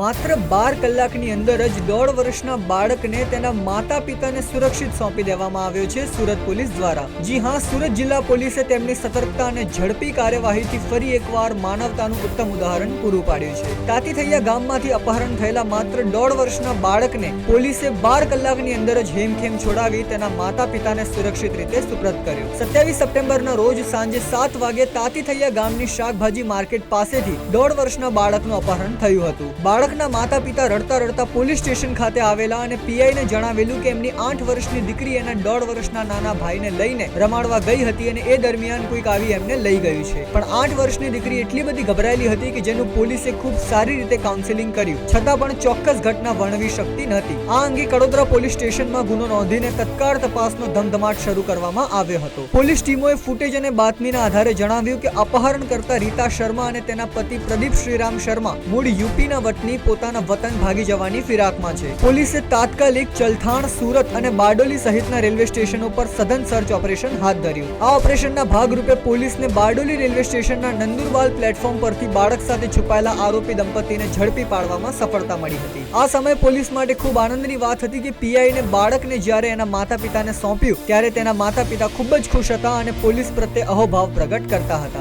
માત્ર બાર કલાકની અંદર જ દોઢ વર્ષના બાળકને તેના માતા પિતાને સુરક્ષિત સોંપી દેવામાં આવ્યો છે સુરત પોલીસ દ્વારા. જી હા, સુરત જિલ્લા પોલીસે તેમની સતર્કતા અને ઝડપી કાર્યવાહીથી ફરી એકવાર માનવતાનું ઉત્તમ ઉદાહરણ પૂરું પાડ્યું છે. તાતીથૈયા ગામમાંથી અપહરણ થયેલા માત્ર દોઢ વર્ષના બાળકને પોલીસે બાર કલાકની અંદર જ હેમખેમ છોડાવી તેના માતા પિતાને સુરક્ષિત રીતે સુપ્રત કર્યો. સત્યાવીસ સપ્ટેમ્બરના રોજ સાંજે સાત વાગે તાતીથૈયા ગામની શાકભાજી માર્કેટ પાસેથી દોઢ વર્ષના બાળકનું અપહરણ થયું હતું. બાળકના માતા પિતા રડતા રડતા પોલીસ સ્ટેશન ખાતે આવેલા અને પીઆઈને જણાવેલું કે એમની આઠ વર્ષની દીકરી એના દોઢ વર્ષના નાના ભાઈને લઈને રમાડવા ગઈ હતી અને એ દરમિયાન કોઈક આવી એમને લઈ ગયું છે. પણ આઠ વર્ષની દીકરી એટલી બધી ગભરાયેલી હતી કે જેનું પોલીસે ખૂબ સારી રીતે કાઉન્સેલિંગ કર્યું. છતાં પણ ચોક્કસ ઘટના વર્ણવી શકતી નહોતી આ અંગે કડોદરા પોલીસ સ્ટેશનમાં ગુનો નોંધીને તત્કાળ તપાસનો ધમધમાટ શરૂ કરવામાં આવ્યો હતો. પોલીસ ટીમોએ ફૂટેજ અને બાતમીના આધારે જણાવ્યું કે અપહરણ કરતા રીતા શર્મા અને તેના પતિ પ્રદીપ શ્રીરામ શર્મા મૂળ યુપીના વતની પોતાના વતન ભાગી જવાની ફિરાકમાં છે. પોલીસે તાત્કાલિક ચલથાણ, સુરત અને બારડોલી સહિતના રેલવે સ્ટેશનો પર સઘન સર્ચ ઓપરેશન હાથ ધર્યું. આ ઓપરેશનના ભાગરૂપે પોલીસને બારડોલી રેલવે સ્ટેશનના નંદુરબાર પ્લેટફોર્મ પરથી બાળક સાથે છુપાયેલા આરોપી દંપતીને ઝડપી પાડવામાં સફળતા મળી હતી. આ સમયે પોલીસ માટે ખૂબ આનંદની વાત હતી કે પીઆઈને બાળકને જ્યારે એના માતા પિતાને સોંપ્યું, ત્યારે તેના માતા પિતા ખૂબ જ ખુશ હતા અને પોલીસ પ્રત્યે અહોભાવ પ્રગટ કરતા હતા.